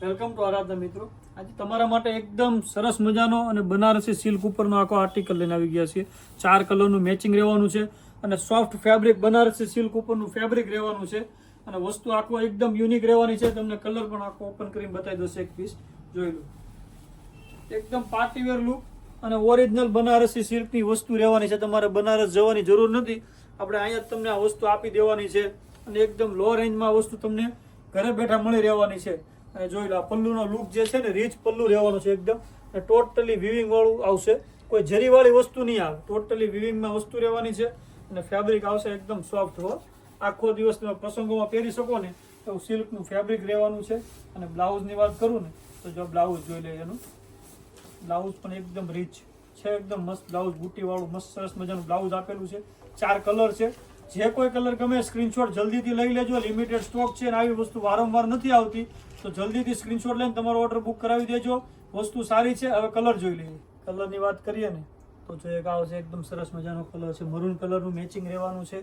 Welcome to આરાધના મિત્રો. આજે તમારા માટે એકદમ સરસ મજાનો અને બનારસી સિલ્ક ઉપરનો આખો આર્ટિકલ લઈને આવી ગયા છીએ. ચાર કલરનું મેચિંગ રહેવાનું છે અને સોફ્ટ ફેબ્રિક બનારસી સિલ્ક ઉપરનું ફેબ્રિક રહેવાનું છે. અને વસ્તુ આખો એકદમ યુનિક રહેવાની છે. તમને કલર પણ આખો ઓપન કરીને બતાવી દેશે એક પીસ જોઈ લો. એકદમ પાર્ટીવેર લુક અને ઓરિજિનલ બનારસી સિલ્કની વસ્તુ રહેવાની છે. તમારે બનારસ જવાની જરૂર નથી. આપણે અહીંયા તમને આ વસ્તુ આપી દેવાની છે. અને એકદમ લો રેન્જમાં વસ્તુ તમને ઘરે બેઠા મળી રહેવાની છે. અને જોઈ લો, આ પલ્લુનો લુક જે છે ને, રીચ પલ્લુ રહેવાનું છે એકદમ. અને ટોટલી વિવિંગવાળું આવશે. કોઈ જરીવાળી વસ્તુ નહીં આવે. ટોટલી વિવિંગમાં વસ્તુ રહેવાની છે અને ફેબ્રિક આવશે એકદમ સોફ્ટ હો. આખો દિવસ પ્રસંગોમાં પહેરી શકો ને એવું સિલ્કનું ફેબ્રિક રહેવાનું છે. અને બ્લાઉઝની વાત કરું ને, તો જો બ્લાઉઝ જોઈ લે એનું. બ્લાઉઝ પણ એકદમ રીચ છે. એકદમ મસ્ત બ્લાઉઝ બુટીવાળું મસ્ત સરસ મજાનું બ્લાઉઝ આપેલું છે. ચાર કલર છે. જે કોઈ કલર ગમે સ્ક્રીનશોટ જલ્દીથી લઈ લેજો. લિમિટેડ સ્ટોક છે અને આવી વસ્તુ વારંવાર નથી આવતી. તો જલ્દીથી સ્ક્રીનશોટ લઈને તમારો ઓર્ડર બુક કરાવી દેજો. વસ્તુ સારી છે, હવે કલર જોઈ લઈએ. કલરની વાત કરીએ ને, તો જો એક આવશે એકદમ સરસ મજાનો કલર છે. મરૂન કલરનું મેચિંગ રહેવાનું છે.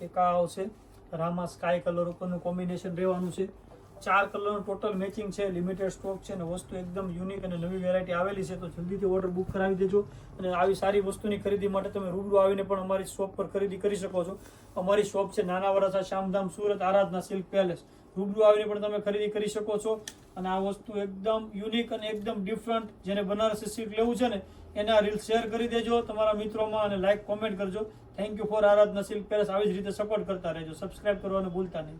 એક આ આવશે. રામા સ્કાય કલર ઉપરનું કોમ્બિનેશન રહેવાનું છે. ચાર કલરનું ટોટલ મેચિંગ છે લિમિટેડ સ્ટોક છે અને વસ્તુ એકદમ યુનિક અને નવી વેરાયટી આવેલી છે, તો જલ્દીથી ઓર્ડર બુક કરાવી દેજો. અને આવી સારી વસ્તુની ખરીદી માટે તમે રૂબરૂ આવીને પણ અમારી શોપ પર ખરીદી કરી શકો છો. અમારી શોપ છે નાના વરાસા શામધામ, સુરત, આરાધના, સિલ્ક પેલેસ રૂબરૂ આવીને પણ તમે ખરીદી કરી શકો છો. અને આ વસ્તુ એકદમ યુનિક અને એકદમ ડિફરન્ટ જેને બનારસી સિલ્ક લેવું છે ને, એના રીલ શેર કરી દેજો, તમારા મિત્રોમાં અને લાઈક કોમેન્ટ કરજો. Thank you for Aradhana silk palace આવી જ રીતે સપોર્ટ કરતા રહેજો. સબસ્ક્રાઇબ કરવાનું ભૂલતા નહીં.